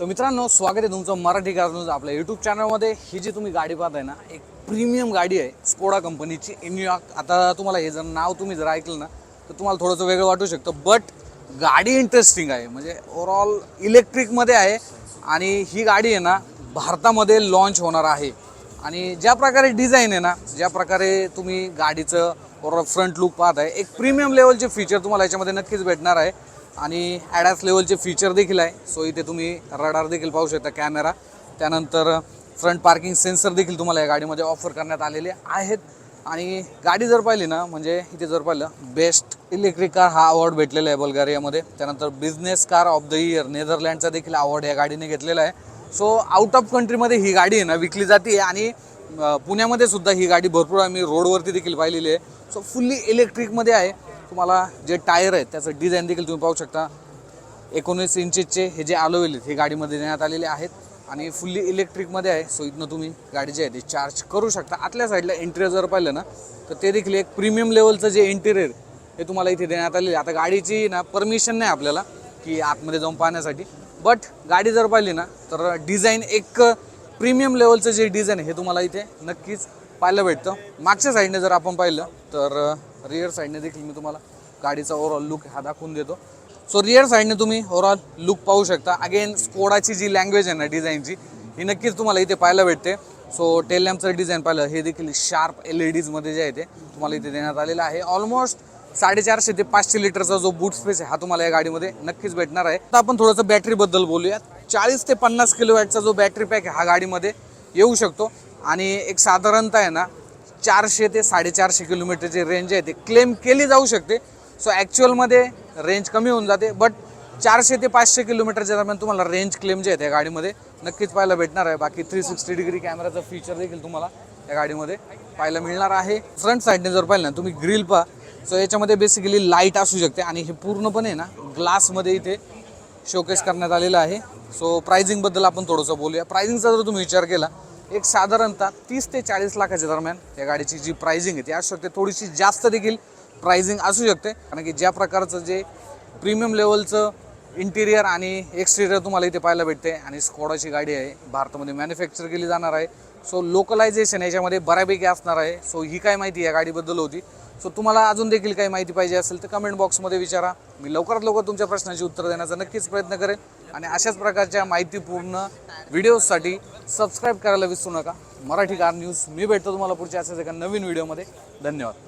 तर मित्रांनो स्वागत आहे तुमचं मराठी कार न्यूज आपल्या यूट्यूब चॅनलमध्ये ही जी तुम्ही गाडी पाहताय ना एक प्रीमियम गाडी आहे स्कोडा कंपनीची इन्यूयॉर्क आता तुम्हाला हे जर नाव तुम्ही जर ऐकलं ना तर तुम्हाला थोडंसं वेगळं वाटू शकतं. बट गाडी इंटरेस्टिंग आहे. म्हणजे ओव्हरऑल इलेक्ट्रिकमध्ये आहे आणि ही गाडी आहे ना भारतामध्ये लॉन्च होणार आहे. आणि ज्या प्रकारे डिझाईन आहे ना ज्या प्रकारे तुम्ही गाडीचं ओव्हरऑल फ्रंट लुक पाहत आहे एक प्रीमियम लेवलचे फीचर तुम्हाला याच्यामध्ये नक्कीच भेटणार आहे. आणि ॲडॅस लेवलचे फीचर देखील आहे. सो इथे तुम्ही रडार देखील पाहू शकता कॅमेरा त्यानंतर फ्रंट पार्किंग सेन्सर देखील तुम्हाला या गाडीमध्ये ऑफर करण्यात आलेले आहेत. आणि गाडी जर पाहिली ना म्हणजे इथे जर पाहिलं बेस्ट इलेक्ट्रिक कार हा अवॉर्ड भेटलेला आहे बल्गारियामध्ये. त्यानंतर business car of the year नेदरलँडचा देखील अवॉर्ड या गाडीने घेतलेला आहे. सो आउट ऑफ कंट्रीमध्ये ही गाडी आहे ना विकली जाते आणि पुण्यामध्ये सुद्धा ही गाडी भरपूर आम्ही रोडवरती देखील पाहिलेली आहे. सो फुल्ली इलेक्ट्रिकमध्ये आहे. तुम्हाला जे टायर आहेत त्याचं डिझाईन देखील तुम्ही पाहू शकता. एकोणीस इंचेसचे हे जे अलोवेल हे गाडीमध्ये देण्यात आलेले आहेत आणि फुल्ली इलेक्ट्रिकमध्ये आहे. सो इथनं तुम्ही गाडी जी आहे ती चार्ज करू शकता. आतल्या साईडला इंटेरियर जर पाहिलं ना तर ते देखील एक प्रीमियम लेवलचं जे इंटेरियर हे तुम्हाला इथे देण्यात आलेलं आहे. आता गाडीची ना परमिशन नाही आपल्याला की आतमध्ये जाऊन पाहण्यासाठी. बट गाडी जर पाहिली ना तर डिझाईन एक प्रीमियम लेवलचं जे डिझाईन आहे हे तुम्हाला इथे नक्कीच पाहायला भेटतं. मागच्या साईडने जर आपण पाहिलं तर रिअर साईडने देखील मी तुम्हाला गाडीचा ओव्हरऑल लुक हा दाखवून देतो. सो रिअर साईडने तुम्ही ओव्हरऑल लुक पाहू शकता. अगेन स्कोडाची जी लँग्वेज आहे ना डिझाईनची ही नक्कीच तुम्हाला इथे पाहायला भेटते. सो टेलॅम्पचं डिझाईन पाहिलं हे देखील शार्प एल ई डीजमध्ये जे आहे ते तुम्हाला इथे देण्यात आलेलं आहे. ऑलमोस्ट साडेचारशे ते पाचशे लिटरचा जो बूट स्पेस आहे हा तुम्हाला या गाडीमध्ये नक्कीच भेटणार आहे. आता आपण थोडंसं बॅटरीबद्दल बोलूयात. चाळीस ते पन्नास किलो वॅटचा जो बॅटरी पॅक आहे हा गाडीमध्ये येऊ शकतो. आणि एक साधारणतः आहे ना चारशे ते साडेचारशे किलोमीटरची रेंज आहे ते क्लेम केली जाऊ शकते. सो ॲक्च्युअलमध्ये रेंज कमी होऊन जाते बट चारशे ते पाचशे किलोमीटरच्या दरम्यान तुम्हाला रेंज क्लेम जे आहे त्या गाडीमध्ये नक्कीच पाहायला भेटणार आहे. बाकी थ्री सिक्स्टी डिग्री कॅमेराचं फीचर देखील तुम्हाला या गाडीमध्ये पाहायला मिळणार आहे. फ्रंट साईडने जर पाहिलं ना तुम्ही ग्रिल पहा. सो याच्यामध्ये बेसिकली लाइट असू शकते आणि हे पूर्णपणे ना ग्लासमध्ये इथे शोकेस करण्यात आलेलं आहे. सो प्रायझिंगबद्दल आपण थोडंसं बोलूया. प्रायझिंगचा जर तुम्ही विचार केला एक साधारणतः तीस ते चाळीस लाखाच्या दरम्यान या गाडीची जी प्राइसिंग आहे ती असू शकते. थोडीशी जास्त देखील प्राइसिंग असू शकते. कारण की ज्या प्रकारचं जे प्रीमियम लेवलचं इंटिरियर आणि एक्सटिरियर तुम्हाला इथे पाहायला भेटते आणि स्कोडाची गाडी आहे भारतामध्ये मॅन्युफॅक्चर केली जाणार आहे. सो लोकलायझेशन याच्यामध्ये बऱ्यापैकी असणार आहे. सो ही काय माहिती या गाडीबद्दल होती. सो तुम्हाला अजून देखील काही माहिती पाहिजे असेल तर कमेंट बॉक्समध्ये विचारा. मी लवकरात लवकर तुमच्या प्रश्नाची उत्तर देण्याचा नक्कीच प्रयत्न करेन. आणि अशाच प्रकारच्या माहितीपूर्ण व्हिडिओजसाठी सबस्क्राईब करायला विसरू नका. मराठी कार न्यूज मी भेटतो तुम्हाला पुढच्या अशाच एका नवीन व्हिडिओमध्ये धन्यवाद.